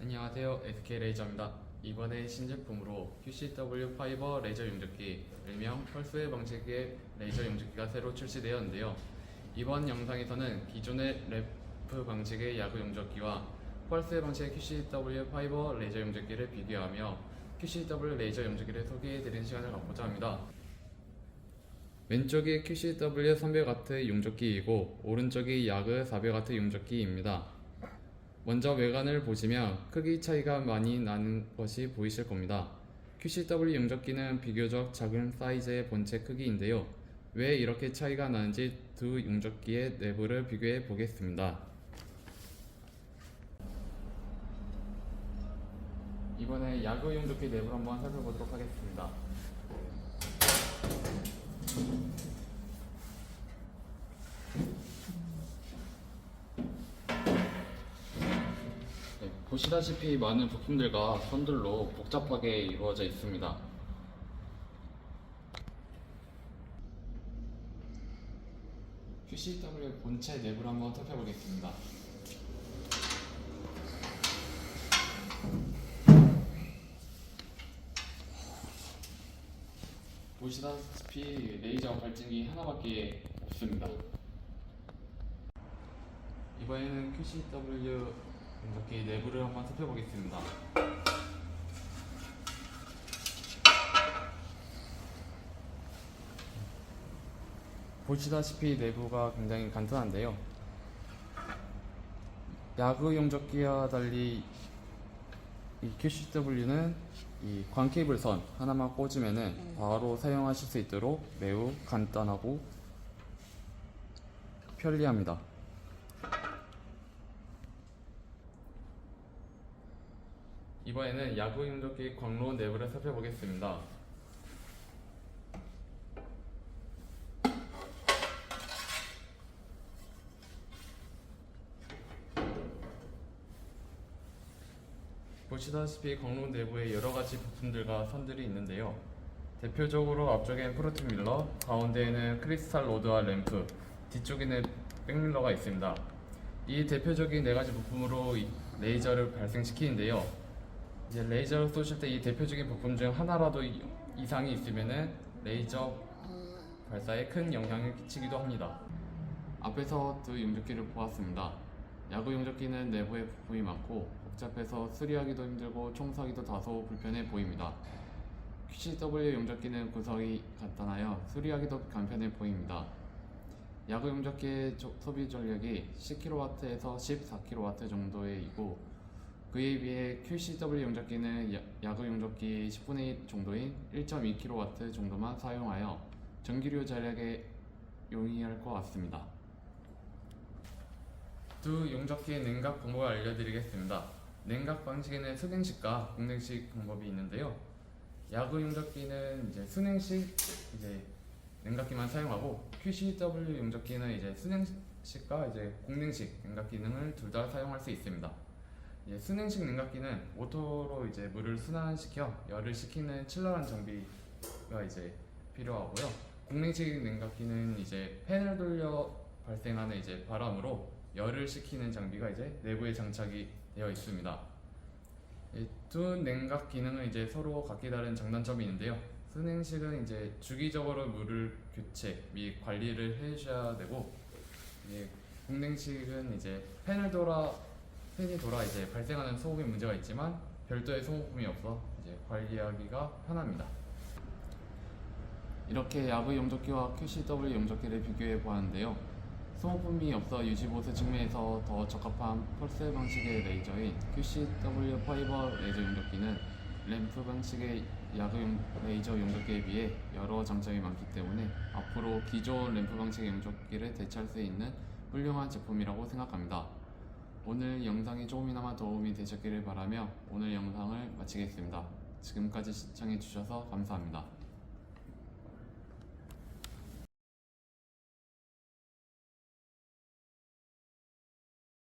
안녕하세요. SK 레이저입니다. 이번에 신제품으로 QCW 파이버 레이저 용접기, 일명 펄스의 방식의 레이저 용접기가 새로 출시되었는데요. 이번 영상에서는 기존의 래프 방식의 야구 용접기와 펄스의 방식의 QCW 파이버 레이저 용접기를 비교하며 QCW 레이저 용접기를 소개해드리는 시간을 갖고자 합니다. 왼쪽이 QCW 300W 용접기이고 오른쪽이 야그 400W 용접기입니다. 먼저 외관을 보시면 크기 차이가 많이 나는 것이 보이실 겁니다. QCW 용접기는 비교적 작은 사이즈의 본체 크기인데요. 왜 이렇게 차이가 나는지 두 용접기의 내부를 비교해 보겠습니다. 이번에 야구 용접기 내부를 한번 살펴보도록 하겠습니다. 네, 보시다시피 많은 부품들과 선들로 복잡하게 이루어져 있습니다. QCW 본체 내부를 한번 살펴보겠습니다. 보시다시피 레이저 발진기 하나밖에 없습니다. 이번에는 QCW 용접기 내부를 한번 살펴보겠습니다. 보시다시피 내부가 굉장히 간단한데요. 야구 용접기와 달리 이 QCW는 이 광케이블 선 하나만 꽂으면은 바로 사용하실 수 있도록 매우 간단하고 편리합니다. 이번에는 야구 용접기 광로 내부를 살펴보겠습니다. 보시다시피 광로 내부에 여러 가지 부품들과 선들이 있는데요. 대표적으로 앞쪽엔 프로트 밀러, 가운데에는 크리스탈 로드와 램프, 뒤쪽에는 백밀러가 있습니다. 이 대표적인 네 가지 부품으로 이 레이저를 발생시키는데요. 이제 레이저를 쏘실 때 이 대표적인 부품 중 하나라도 이- 이상이 있으면은 레이저 발사에 큰 영향을 끼치기도 합니다. 앞에서 두 용접기를 보았습니다. 야구 용접기는 내부에 부품이 많고 복잡해서 수리하기도 힘들고 청소하기도 다소 불편해 보입니다. QCW 용접기는 구성이 간단하여 수리하기도 간편해 보입니다. 야구 용접기의 조- 소비 전력이 10kW에서 14kW 정도이고 그에 비해 QCW 용접기는 야- 야구 용접기 10분의 1 정도인 1.2kW 정도만 사용하여 전기료 절약에 용이할 것 같습니다. 두 용접기의 냉각 방법을 알려드리겠습니다. 냉각 방식에는 순행식과 공냉식 방법이 있는데요. 야구 용접기는 이제 순행식 이제 냉각기만 사용하고 QCW 용접기는 이제 순행식과 이제 공냉식 냉각 기능을 둘 다 사용할 수 있습니다. 이제 순행식 냉각기는 모터로 이제 물을 순환시켜 열을 식히는 칠러란 장비가 이제 필요하고요. 공냉식 냉각기는 이제 팬을 돌려 발생하는 이제 바람으로 열을 식히는 장비가 이제 내부에 장착이 되어 있습니다. 이두 냉각 기능은 이제 서로 각기 다른 장단점이 있는데요. 순행식은 이제 주기적으로 물을 교체 및 관리를 해주셔야 되고, 이제 공냉식은 이제 팬을 돌아 팬이 돌아 이제 발생하는 소음에 문제가 있지만 별도의 소모품이 없어 이제 관리하기가 편합니다. 이렇게 야구 용접기와 QCW 용접기를 비교해 보았는데요. 소모품이 없어 유지보수 측면에서 더 적합한 펄스 방식의 레이저인 QCW 파이버 레이저 용접기는 램프 방식의 야구 용- 레이저 용접기에 비해 여러 장점이 많기 때문에 앞으로 기존 램프 방식의 용접기를 대체할 수 있는 훌륭한 제품이라고 생각합니다. 오늘 영상이 조금이나마 도움이 되셨기를 바라며 오늘 영상을 마치겠습니다. 지금까지 시청해 주셔서 감사합니다.